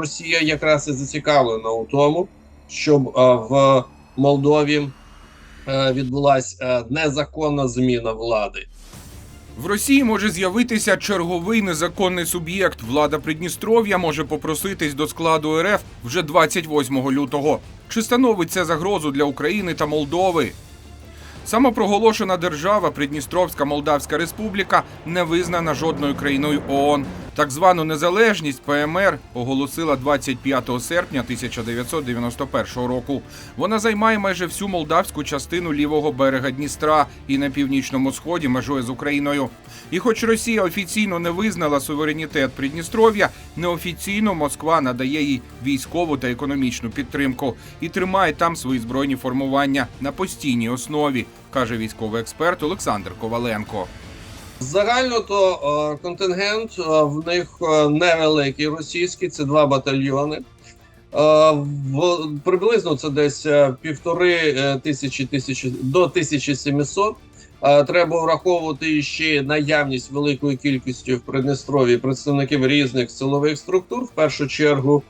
Росія якраз і зацікавлена у тому, щоб е, в Молдові е, відбулася е, незаконна зміна влади. В Росії може з'явитися черговий незаконний суб'єкт. Влада Придністров'я може попроситись до складу РФ вже 28 лютого. Чи становить це загрозу для України та Молдови? Самопроголошена держава Придністровська Молдавська Республіка не визнана жодною країною ООН. Так звану незалежність ПМР оголосила 25 серпня 1991 року. Вона займає майже всю молдавську частину лівого берега Дністра і на північному сході межує з Україною. І хоч Росія офіційно не визнала суверенітет Придністров'я, неофіційно Москва надає їй військову та економічну підтримку і тримає там свої збройні формування на постійній основі, каже військовий експерт Олександр Коваленко. Загально то е, контингент е, в них е, невеликий російський, це два батальйони. Приблизно це десь півтори тисячі, тисячі до 1700. Е, треба враховувати ще наявність великої кількості в Придністрові представників різних силових структур. В першу чергу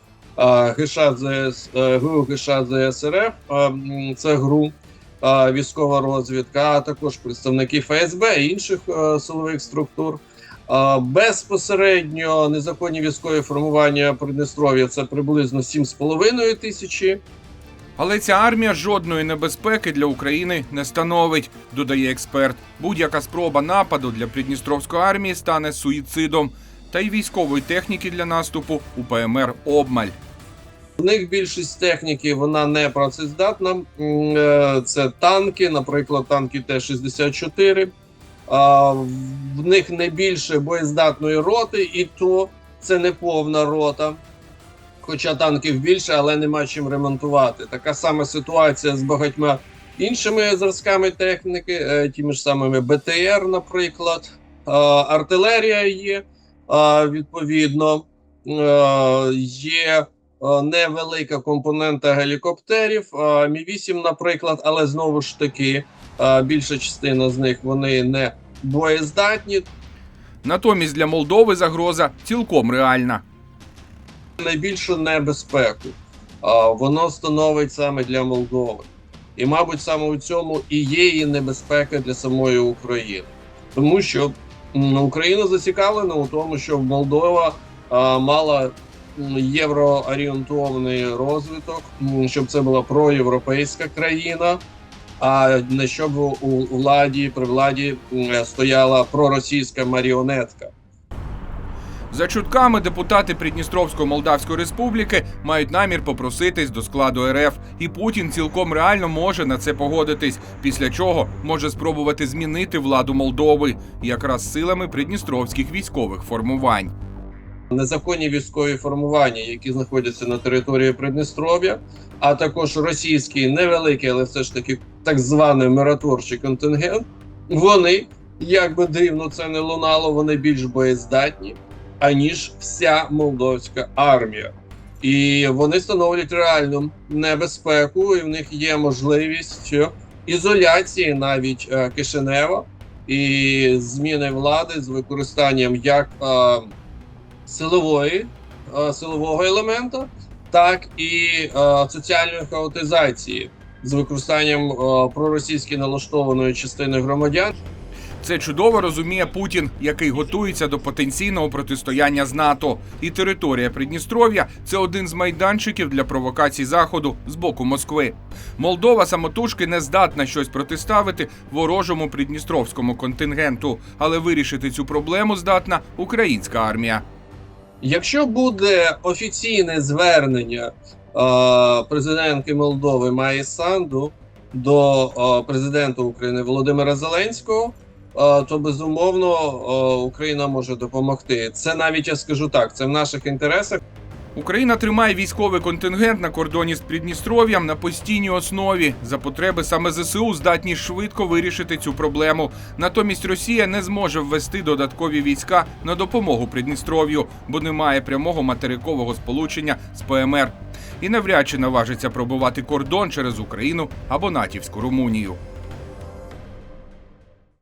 ГУ ГШ ЗСРФ, це ГРУ військова розвідка, а також представники ФСБ і інших е, силових структур. Безпосередньо незаконні військові формування Придністров'я це приблизно 7,5 тисячі. Але ця армія жодної небезпеки для України не становить, додає експерт. Будь-яка спроба нападу для Придністровської армії стане суїцидом. Та й військової техніки для наступу у ПМР обмаль. В них більшість техніки вона не працездатна. Е, Це танки, наприклад, танки Т-64. В них не більше боєздатної роти, і то це не повна рота. Хоча танків більше, але нема чим ремонтувати. Така сама ситуація з багатьма іншими зразками техніки, е, тими ж самими БТР, наприклад. Артилерія є, відповідно, Е, є невелика компонента гелікоптерів, е, Мі 8 наприклад, але знову ж таки е, більша частина з них вони не боєздатні. Натомість для Молдови загроза цілком реальна. Найбільшу небезпеку е, воно становить саме для Молдови. І, мабуть, саме у цьому і є її небезпека для самої України, тому що Україна зацікавлена у тому, щоб Молдова е, мала євроорієнтований розвиток, щоб це була проєвропейська країна, а не щоб у владі при владі стояла проросійська маріонетка. За чутками депутати Придністровської Молдавської Республіки мають намір попроситись до складу РФ, і Путін цілком реально може на це погодитись. Після чого може спробувати змінити владу Молдови якраз силами придністровських військових формувань. Незаконні військові формування, які знаходяться на території Придністров'я, а також російський невеликий, але все ж таки так званий миротворчий контингент. Вони, як би дивно це не лунало, вони більш боєздатні, аніж вся молдовська армія. І вони становлять реальну небезпеку, і в них є можливість ізоляції навіть е, Кишинева і зміни влади з використанням як е, силової е, силового елемента, так і е, соціальної хаотизації з використанням е, проросійськи налаштованої частини громадян. Це чудово розуміє Путін, який готується до потенційного протистояння з НАТО. І територія Придністров'я це один з майданчиків для провокацій Заходу з боку Москви. Молдова самотужки не здатна щось протиставити ворожому придністровському контингенту, але вирішити цю проблему здатна українська армія. Якщо буде офіційне звернення е, президентки Молдови Маї Санду до е, президента України Володимира Зеленського, е, то безумовно е, Україна може допомогти. Це навіть я скажу так, це в наших інтересах. Україна тримає військовий контингент на кордоні з Придністров'ям на постійній основі. За потреби саме ЗСУ здатні швидко вирішити цю проблему. Натомість Росія не зможе ввести додаткові війська на допомогу Придністров'ю, бо немає прямого материкового сполучення з ПМР. І навряд чи наважиться пробувати кордон через Україну або натівську Румунію.